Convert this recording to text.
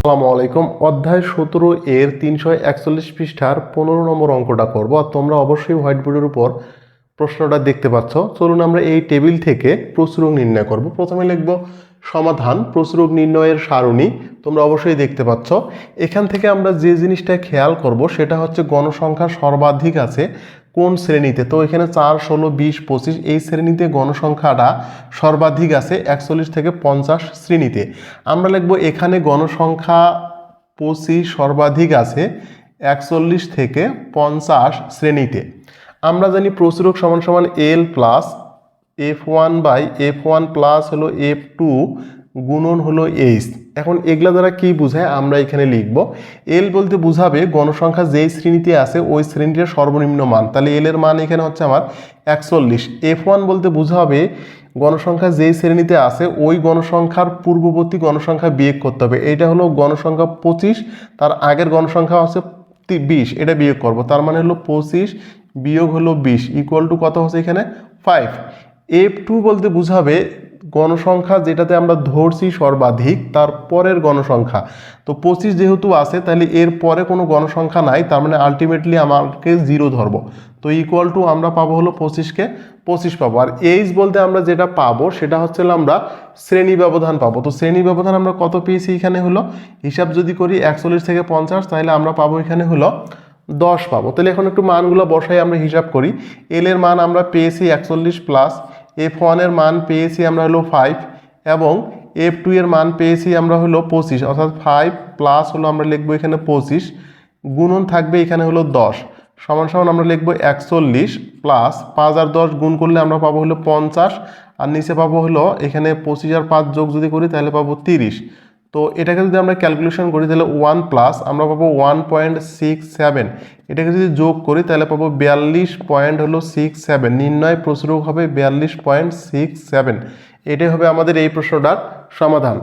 আসসালামু আলাইকুম। অধ্যায় সতেরো এর তিনশো একচল্লিশ পৃষ্ঠার পনেরো নম্বর অঙ্কটা করব। আর তোমরা অবশ্যই হোয়াইট বোর্ডের উপর প্রশ্নটা দেখতে পাচ্ছ। চলুন আমরা এই টেবিল থেকে প্রচুর নির্ণয় করব। প্রথমে লিখব সমাধান প্রচুরক নির্ণয়ের সারণী তোমরা অবশ্যই দেখতে পাচ্ছ। এখান থেকে আমরা যে জিনিসটা খেয়াল করব সেটা হচ্ছে গণসংখ্যা সর্বাধিক আছে কোন শ্রেণীতে? তো এখানে চার, ষোলো, বিশ, পঁচিশ, এই শ্রেণীতে গণসংখ্যাটা সর্বাধিক আছে একচল্লিশ থেকে পঞ্চাশ শ্রেণীতে। আমরা লিখব এখানে গণসংখ্যা পঁচিশ সর্বাধিক আছে একচল্লিশ থেকে পঞ্চাশ শ্রেণীতে। আমরা জানি প্রচুরক সমান সমান L plus F one by F one plus হলো এফ টু গুণন হলো এইচ এখন এগুলা দ্বারা কি বোঝায়? আমরা এখানে লিখব এল বলতে বোঝাবে গণসংখ্যা যেই শ্রেণীতে আছে, ওই শ্রেণীটির সর্বনিম্ন মান। তাহলে এল এর মান এখানে হচ্ছে আমার একচল্লিশ। এফ ওয়ান বলতে বোঝাবে গণসংখ্যা যেই শ্রেণীতে আছে, ওই গণসংখ্যার পূর্ববর্তী গণসংখ্যা বিয়োগ করতে হবে। এটা হলো গণসংখ্যা পঁচিশ, তার আগের গণসংখ্যা হচ্ছে বিশ, এটা বিয়োগ করব। তার মানে হলো পঁচিশ বিয়োগ হলো বিশ ইকুয়াল টু কত হচ্ছে এখানে? ফাইভ এফ টু বলতে বোঝাবে গণসংখ্যা যেটাতে আমরা ধরছি সর্বাধিক, তার পরের গণসংখ্যা। তো পঁচিশ যেহেতু আছে, তাহলে এর পরে কোনো গণসংখ্যা নাই, তার মানে আলটিমেটলি আমাকে জিরো ধরবো। তো ইকুয়াল টু আমরা পাবো হলো পঁচিশকে পঁচিশ পাবো। আর এইচ বলতে আমরা যেটা পাবো, সেটা হচ্ছে আমরা শ্রেণি ব্যবধান পাবো। তো শ্রেণি ব্যবধান আমরা কত পেয়েছি এখানে হলো? হিসাব যদি করি একচল্লিশ থেকে পঞ্চাশ, তাহলে আমরা পাবো এখানে হলো দশ পাবো। তাহলে এখন একটু মানগুলো বসাই আমরা হিসাব করি। এল এর মান আমরা পেয়েছি একচল্লিশ প্লাস এফ ওয়ানের মান পেয়েছি আমরা হলো ফাইভ এবং এফ টু এর মান পেয়েছি আমরা হলো পঁচিশ, অর্থাৎ ফাইভ প্লাস হলো আমরা লিখব এখানে পঁচিশ, গুণন থাকবে এখানে হলো দশ, সমান সমান আমরা লিখব একচল্লিশ প্লাস পাঁচ আর দশ গুণ করলে আমরা পাবো হলো পঞ্চাশ, আর নিচে পাবো হলো এখানে পঁচিশ আর পাঁচ যোগ যদি করি তাহলে পাবো তিরিশ তো এটাকে যদি আমরা ক্যালকুলেশন করি, তাহলে ওয়ান প্লাস আমরা পাবো ওয়ান পয়েন্ট সিক্স সেভেন এটাকে যদি যোগ করি, তাহলে পাবো বিয়াল্লিশ পয়েন্ট হলো সিক্স সেভেন নির্ণয় প্রচুরক হবে বিয়াল্লিশ পয়েন্ট সিক্স সেভেন এটাই হবে আমাদের এই প্রশ্নটার সমাধান।